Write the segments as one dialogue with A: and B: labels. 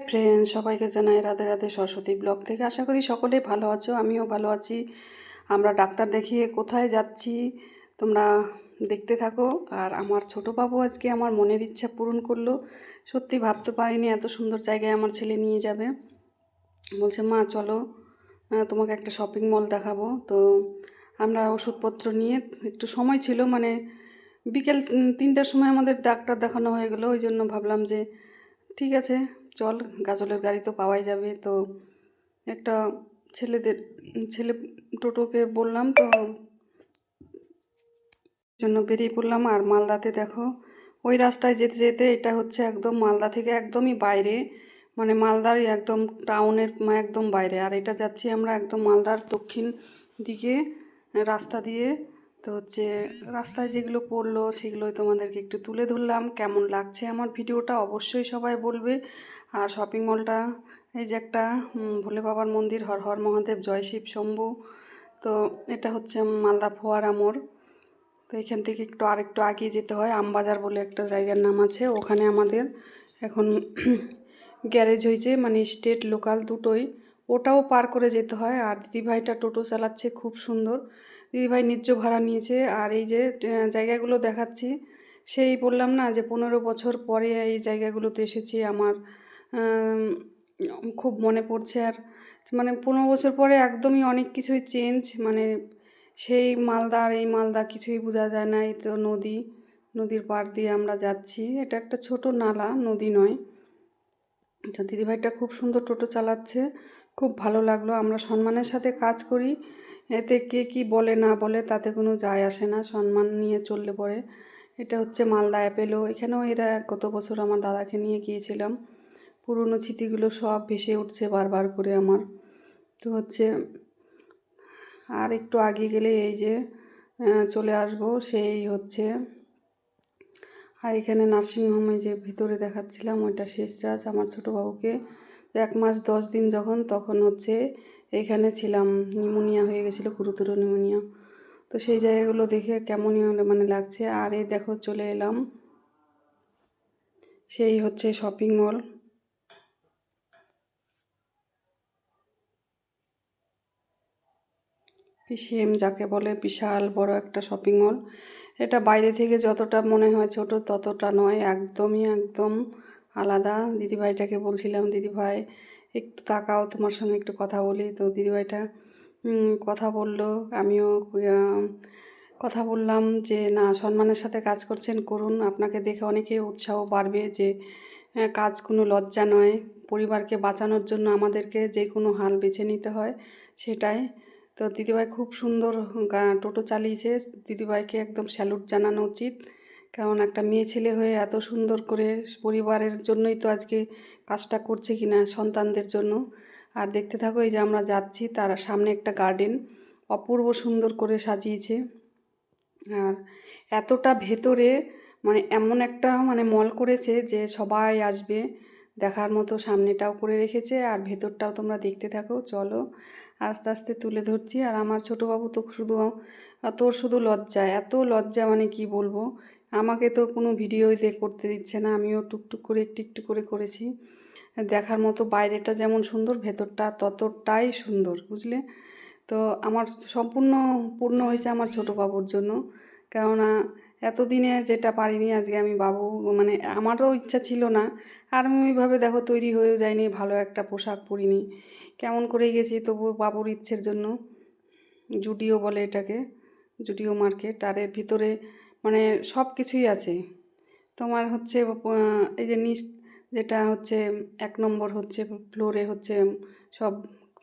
A: Friend সবাইকে জানাই Radhe Radhe Saraswati blog থেকে। আশা করি সকলেই ভালো আছো, আমিও ভালো আছি। আমরা ডাক্তার দেখিয়ে কোথায় যাচ্ছি তোমরা দেখতে থাকো। আর আমার ছোট বাবু আজকে আমার মনের ইচ্ছা পূরণ করল। সত্যি ভাবতে পারিনি এত সুন্দর জায়গায় আমার ছেলে নিয়ে যাবে। বলছে, মা, চলো তোমাকে একটা শপিং মল দেখাবো। তো আমরা ওষুধপত্র নিয়ে একটু সময় ছিল মানে বিকেল তিনটার সময় আমাদের ডাক্তার দেখানো হয়ে গেলো। ওই জন্য ভাবলাম যে, ঠিক আছে চল, গাজলের গাড়ি তো পাওয়াই যাবে। তো একটা ছেলেদের, ছেলে টোটোকে বললাম তো, জন্য বেরিয়ে পড়লাম। আর মালদাতে দেখো, ওই রাস্তায় যেতে যেতে এটা হচ্ছে একদম মালদা থেকে একদমই বাইরে। মানে মালদার একদম টাউনের একদম বাইরে। আর এটা যাচ্ছি আমরা একদম মালদার দক্ষিণ দিকে রাস্তা দিয়ে। তো হচ্ছে রাস্তায় যেগুলো পড়ল, সেগুলোই তোমাদেরকে একটু তুলে ধরলাম। কেমন লাগছে আমার ভিডিওটা অবশ্যই সবাই বলবে। আর শপিং মলটা এই যে একটা ভোলে বাবার মন্দির হর হর মহাদেব জয় শিব শম্ভু তো এটা হচ্ছে মালদা ফোয়ারা মোড়। তো এখান থেকে একটু আর একটু আগিয়ে যেতে হয় আমবাজার বলে একটা জায়গার নাম আছে ওখানে আমাদের এখন গ্যারেজ হয়েছে মানে স্টেট লোকাল দুটোই। ওটাও পার করে যেতে হয় আর দিদিভাইটা টোটো চালাচ্ছে খুব সুন্দর। দিদিভাই ন্যায্য ভাড়া নিয়েছে আর এই যে জায়গাগুলো দেখাচ্ছি সেই বললাম না যে পনেরো বছর পরে এই জায়গাগুলোতে এসেছি আমার আম, খুব মনে পড়ছে আর মানে পনেরো বছর পরে একদমই অনেক কিছুই চেঞ্জ মানে সেই মালদা আর এই মালদা কিছুই বোঝা যায় না, এই তো নদী, নদীর পাড় দিয়ে আমরা যাচ্ছি। এটা একটা ছোট নালা, নদী নয়। এটা দিদিভাইটা খুব সুন্দর টোটো চালাচ্ছে, খুব ভালো লাগল। আমরা সম্মানের সাথে কাজ করি, এতে কে কি বলে না বলে তাতে কোনো যায় আসে না সম্মান নিয়ে চললে পরে। এটা হচ্ছে মালদা অ্যাপেলো। এখানেও এরা গত বছর আমার দাদাকে নিয়ে গিয়েছিলাম। পুরনো স্মৃতিগুলো সব ভেসে উঠছে বারবার করে আমার। তো হচ্ছে, আর একটু আগে গেলে এই যে চলে আসব, সেই হচ্ছে, আর এখানে নার্সিংহোমে যে ভিতরে দেখাচ্ছিলাম, ওইটা শেষ রাজ আমার ছোটো বাবুকে। এক মাস দশ দিন যখন, তখন হচ্ছে এখানে ছিলাম নিউমোনিয়া হয়ে গেছিল, গুরুতর নিউমোনিয়া তো সেই জায়গাগুলো দেখে কেমনই মানে লাগছে। আর এই দেখো, চলে এলাম, সেই হচ্ছে শপিং মল। পিসিএম যাকে বলে বিশাল বড় একটা শপিং মল এটা বাইরে থেকে যতটা মনে হয় ছোট ততটা নয়, একদমই একদম আলাদা। দিদিভাইটাকে বলছিলাম, দিদিভাই, একটু তাকাও, তোমার সঙ্গে একটু কথা বলি। তো দিদিভাইটা কথা বলল, আমিও কথা বললাম যে, না সম্মানের সাথে কাজ করছেন, করুন। আপনাকে দেখে অনেকে উৎসাহ বাড়বে যে কাজ কোনো লজ্জা নয়। পরিবারকে বাঁচানোর জন্য আমাদেরকে যে কোনো হাল বেছে নিতে হয়, সেটাই। তো দিদিভাই খুব সুন্দর টোটো চালিয়েছে। দিদিভাইকে একদম স্যালুট জানানো উচিত। কারণ একটা মেয়ে ছেলে হয়ে এত সুন্দর করে পরিবারের জন্যই তো আজকে কাজটা করছে কিনা সন্তানদের জন্য। আর দেখতে থাকো, এই যে আমরা যাচ্ছি, তার সামনে একটা গার্ডেন। অপূর্ব সুন্দর করে সাজিয়েছে। আর এতটা ভেতরে মানে এমন একটা মানে মল করেছে যে সবাই আসবে, দেখার মতো সামনেটাও করে রেখেছে। আর ভেতরটাও তোমরা দেখতে থাকো, চলো। আস্তে আস্তে তুলে ধরছি। আর আমার ছোটো বাবু তো শুধু তোর শুধু লজ্জা। এত লজ্জা মানে কি বলব? আমাকে তো কোনো ভিডিওতে করতে দিচ্ছে না। আমিও টুকটুক করে, একটু একটু করে করেছি। দেখার মতো বাইরেটা যেমন সুন্দর, ভেতরটা ততটাই সুন্দর, বুঝলে? তো আমার সম্পূর্ণ, পূর্ণ হয়েছে আমার ছোটো বাবুর জন্য। কেননা এতদিনে যেটা পারিনি আজকে আমি বাবু মানে আমারও ইচ্ছা ছিল না। আর আমি ওইভাবে দেখো তৈরি হয়েও যায়নি, ভালো একটা পোশাক পরিনি। কেমন করে গেছি তবু বাবুর ইচ্ছের জন্য। জুডিও বলে এটাকে, জুডিও মার্কেট। আর এর ভিতরে মানে সব কিছুই আছে। তোমার হচ্ছে এই যে নিচ যেটা হচ্ছে, এক নম্বর হচ্ছে, ফ্লোরে হচ্ছে সব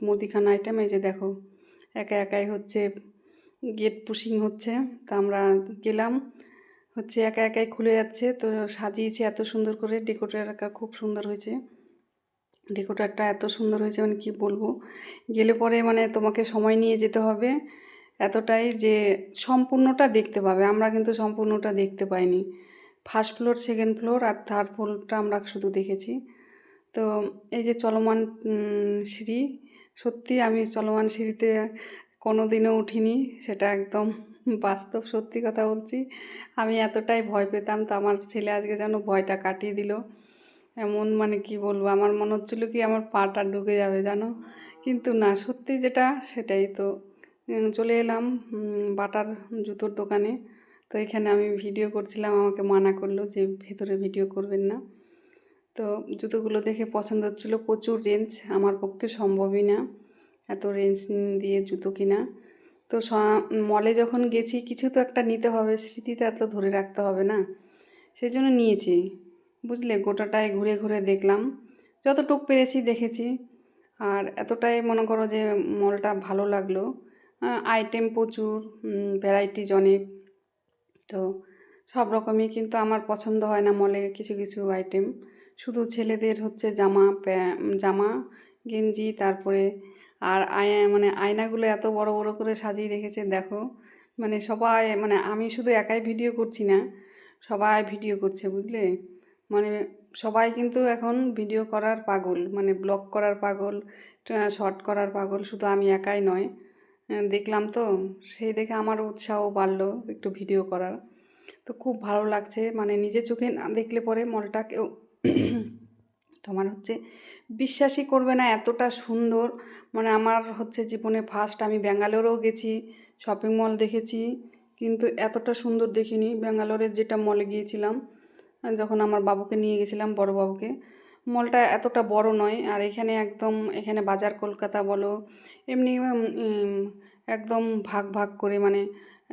A: মুদিখানা আইটেম, এই যে দেখো। একা একাই হচ্ছে গেট পুশিং হচ্ছে। তা আমরা গেলাম, হচ্ছে একা একাই খুলে যাচ্ছে। তো সাজিয়েছে এত সুন্দর করে ডেকোরেটরটা খুব সুন্দর হয়েছে। ডেকোরেটরটা এত সুন্দর হয়েছে মানে কি বলব? গেলে পরে মানে তোমাকে সময় নিয়ে যেতে হবে এতটাই যে সম্পূর্ণটা দেখতে পাবে। আমরা কিন্তু সম্পূর্ণটা দেখতে পাইনি। ফার্স্ট ফ্লোর সেকেন্ড ফ্লোর আর থার্ড ফ্লোরটা আমরা শুধু দেখেছি। তো এই যে চলমান সিঁড়ি, সত্যি আমি চলমান সিঁড়িতে কোনো দিনও উঠিনি, সেটা একদম বাস্তব সত্যি কথা বলছি। আমি এতটাই ভয় পেতাম তো আমার ছেলে আজকে যেন ভয়টা কাটিয়ে দিল। এমন মানে কি বলব, আমার মনে হচ্ছিল কি আমার পাটা ঢুকে যাবে জানো? কিন্তু না, সত্যি যেটা সেটাই তো। চলে এলাম বাটার জুতোর দোকানে। তো এখানে আমি ভিডিও করছিলাম, আমাকে মানা করল যে ভেতরে ভিডিও করবেন না। তো জুতোগুলো দেখে পছন্দ হচ্ছিল, প্রচুর রেঞ্জ, আমার পক্ষে সম্ভবই না। এত রেঞ্জ দিয়ে জুতো কিনা। তো মলে যখন গেছি, কিছু তো একটা নিতে হবে স্মৃতিটা তো ধরে রাখতে হবে না। সেই জন্য নিয়েছি। বুঝলে? গোটাটায় ঘুরে ঘুরে দেখলাম। যতটুক পেরেছি দেখেছি। আর এতটাই মনে করো যে মলটা ভালো লাগল। আইটেম প্রচুর ভ্যারাইটিজ অনেক। তো সব রকমই কিন্তু আমার পছন্দ হয় না মলে কিছু কিছু আইটেম শুধু ছেলেদের হচ্ছে জামা জামা, গেঞ্জি, তারপরে আর আয় মানে আয়নাগুলো এত বড় বড় করে সাজিয়ে রেখেছে, দেখো। মানে সবাই মানে আমি শুধু একাই ভিডিও করছি না, সবাই ভিডিও করছে, বুঝলে? মানে সবাই কিন্তু এখন ভিডিও করার পাগল মানে ব্লগ করার পাগল শর্ট করার পাগল, শুধু আমি একাই নয়। দেখলাম তো, সেই দেখে আমার উৎসাহ বাড়লো একটু ভিডিও করার। তো খুব ভালো লাগছে মানে নিজে চোখে না দেখলে পরে মলটা কেউ তোমার হচ্ছে বিশ্বাসই করবে না এতটা সুন্দর। মানে আমার হচ্ছে জীবনে ফার্স্ট আমি ব্যাঙ্গালোরেও গেছি শপিং মল দেখেছি, কিন্তু এতটা সুন্দর দেখিনি। ব্যাঙ্গালোরের যেটা মলে গিয়েছিলাম যখন আমার বাবুকে নিয়ে গেছিলাম, বড় বাবুকে মলটা এতটা বড় নয়। আর এখানে একদম, এখানে বাজার কলকাতা বলো, এমনি একদম ভাগ ভাগ করে মানে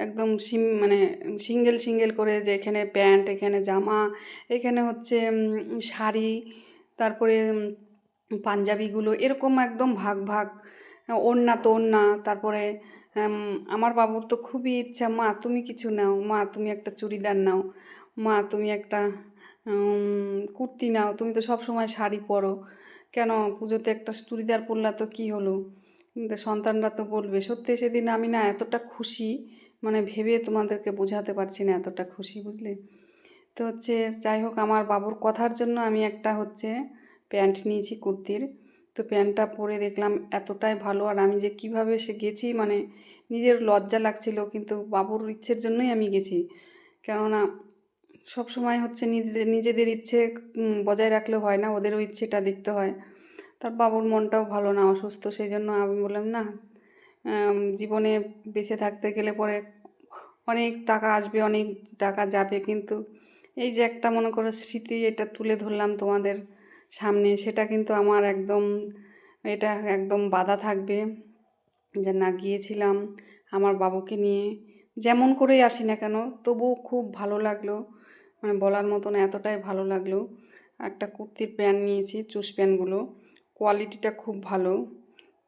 A: একদম সিম মানে সিঙ্গেল সিঙ্গেল করে যে এখানে প্যান্ট, এখানে জামা, এখানে হচ্ছে শাড়ি তারপরে পাঞ্জাবিগুলো এরকম একদম ভাগ ভাগ, ওড়না তো ওড়না। তারপরে আমার বাবুর তো খুবই ইচ্ছা, মা, তুমি কিছু নাও, মা, তুমি একটা চুড়িদার নাও, মা, তুমি একটা কুর্তি নাও, তুমি তো সব সময় শাড়ি পরো। কেন, পুজোতে একটা চুড়িদার পরলা তো কী হলো? সন্তানরা তো বলবে, সত্যি সেদিন আমি না এতটা খুশি মানে ভেবে তোমাদেরকে বোঝাতে পারছি না এতটা খুশি, বুঝলে? তো হচ্ছে যাই হোক আমার বাবুর কথার জন্য আমি একটা হচ্ছে প্যান্ট নিয়েছি কুর্তির। তো প্যান্টটা পরে দেখলাম এতটাই ভালো আর আমি যে কীভাবে সে গেছি মানে নিজের লজ্জা লাগছিল কিন্তু বাবুর ইচ্ছের জন্যই আমি গেছি। কেননা সব সময় হচ্ছে নিজেদের নিজেদের ইচ্ছে বজায় রাখলে হয় না, ওদেরও ইচ্ছেটা দেখতে হয়। তার বাবুর মনটাও ভালো না, অসুস্থ সেই জন্য আমি বললাম, না জীবনে বেঁচে থাকতে গেলে পরে অনেক টাকা আসবে, অনেক টাকা যাবে। কিন্তু এই যে একটা মনে করো স্মৃতি এটা তুলে ধরলাম তোমাদের সামনে, সেটা কিন্তু আমার একদম, এটা একদম বাধা থাকবে। যে না গিয়েছিলাম আমার বাবুকে নিয়ে, যেমন করেই আসি না কেন, তবুও খুব ভালো লাগল। মানে বলার মতন এতটাই ভালো লাগল। একটা কুর্তির প্যান্ট নিয়েছি চুস প্যান্টগুলো, কোয়ালিটিটা খুব ভালো।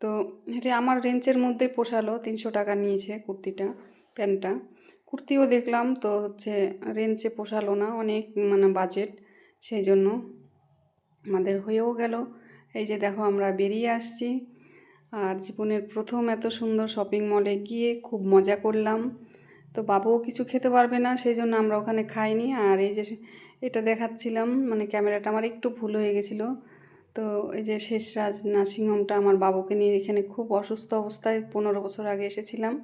A: তো এটা আমার রেঞ্জের মধ্যে পোষালো, তিনশো টাকা নিয়েছে কুর্তিটা, প্যান্টটা। কুর্তিও দেখলাম তো হচ্ছে রেঞ্জে পোষালো না, অনেক মানে বাজেট সেই জন্য আমাদের হয়েও গেল। এই যে দেখো আমরা বেরিয়ে আসছি, আর জীবনের প্রথম এত সুন্দর শপিং মলে গিয়ে খুব মজা করলাম। তো বাবুও কিছু খেতে পারবে না, সেই জন্য আমরা ওখানে খাইনি। আর এই যে এটা দেখাচ্ছিলাম মানে ক্যামেরাটা আমার একটু ভুল হয়ে গেছিল। তো এই যে শেষরাজ নার্সিংহোমটা আমার বাবুকে নিয়ে এখানে খুব অসুস্থ অবস্থায় পনেরো বছর আগে এসেছিলাম।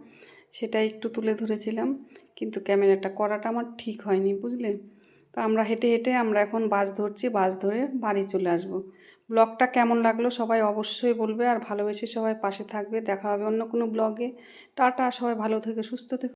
A: সেটা একটু তুলে ধরেছিলাম, কিন্তু ক্যামেরাটা করাটা আমার ঠিক হয়নি, বুঝলে? তো আমরা হেঁটে হেঁটে আমরা এখন বাস ধরছি, বাস ধরে বাড়ি চলে আসব। ব্লগটা কেমন লাগল সবাই অবশ্যই বলবে, আর ভালোবেসে সবাই পাশে থাকবে। দেখা হবে অন্য কোনো ব্লগে। টাটা, সবাই ভালো থেকে সুস্থ থেকে।